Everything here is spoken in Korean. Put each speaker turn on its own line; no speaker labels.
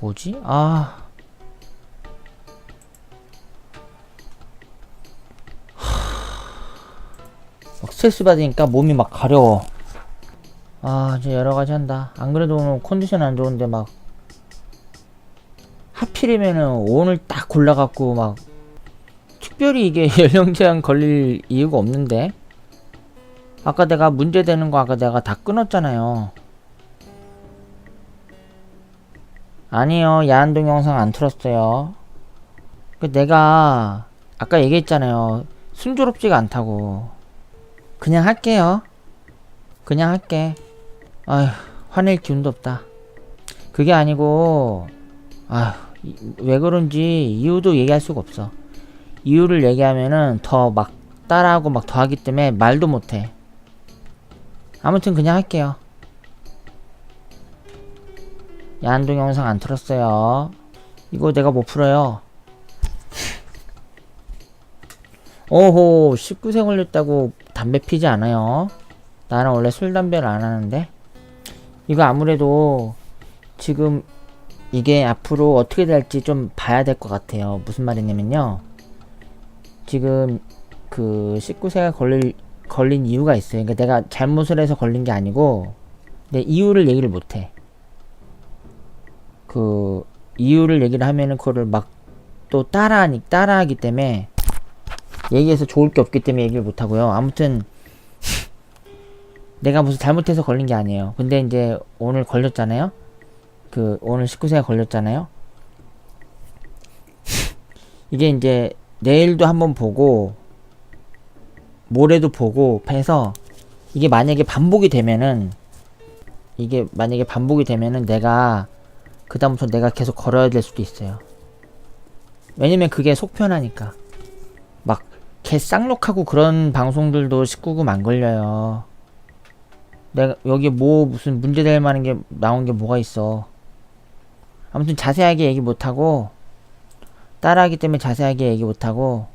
뭐지? 아. 막 스트레스 받으니까 몸이 막 가려워. 아, 이제 여러 가지 한다. 안 그래도 오늘 컨디션 안 좋은데 막 하필이면은 오늘 딱 골라갖고 막 특별히 이게 연령 제한 걸릴 이유가 없는데 아까 내가 문제되는 거 아까 내가 다 끊었잖아요. 아니요, 야한 동영상 안 틀었어요. 그 내가 아까 얘기했잖아요. 순조롭지가 않다고. 그냥 할게요. 그냥 할게. 아휴, 화낼 기운도 없다. 그게 아니고, 아휴, 이- 왜 그런지 이유도 얘기할 수가 없어. 이유를 얘기하면은 더 막 따라하고 막 더 하기 때문에 말도 못해. 아무튼 그냥 할게요. 야한 동 영상 안 틀었어요. 이거 내가 못 풀어요. 오호, 19세 걸렸다고 담배 피지 않아요. 나는 원래 술, 담배를 안 하는데. 이거 아무래도 지금 이게 앞으로 어떻게 될지 좀 봐야 될 것 같아요. 무슨 말이냐면요. 지금 그 19세가 걸릴, 걸린 이유가 있어요. 그러니까 내가 잘못을 해서 걸린 게 아니고, 내 이유를 얘기를 못 해. 그, 이유를 얘기를 하면은 그거를 막 또 따라하니, 따라하기 때문에 얘기해서 좋을 게 없기 때문에 얘기를 못 하고요. 아무튼, 내가 무슨 잘못해서 걸린 게 아니에요. 근데 이제 오늘 걸렸잖아요? 그, 오늘 19세가 걸렸잖아요? 이게 이제 내일도 한번 보고, 모레도 보고 해서, 이게 만약에 반복이 되면은, 이게 만약에 반복이 되면은 내가, 그 다음부터 내가 계속 걸어야 될 수도 있어요. 왜냐면 그게 속편하니까. 막, 개 쌍욕하고 그런 방송들도 19금 안 걸려요. 내가 여기 뭐 무슨 문제될 만한 게 나온 게 뭐가 있어. 아무튼 자세하게 얘기 못하고 따라하기 때문에 자세하게 얘기 못하고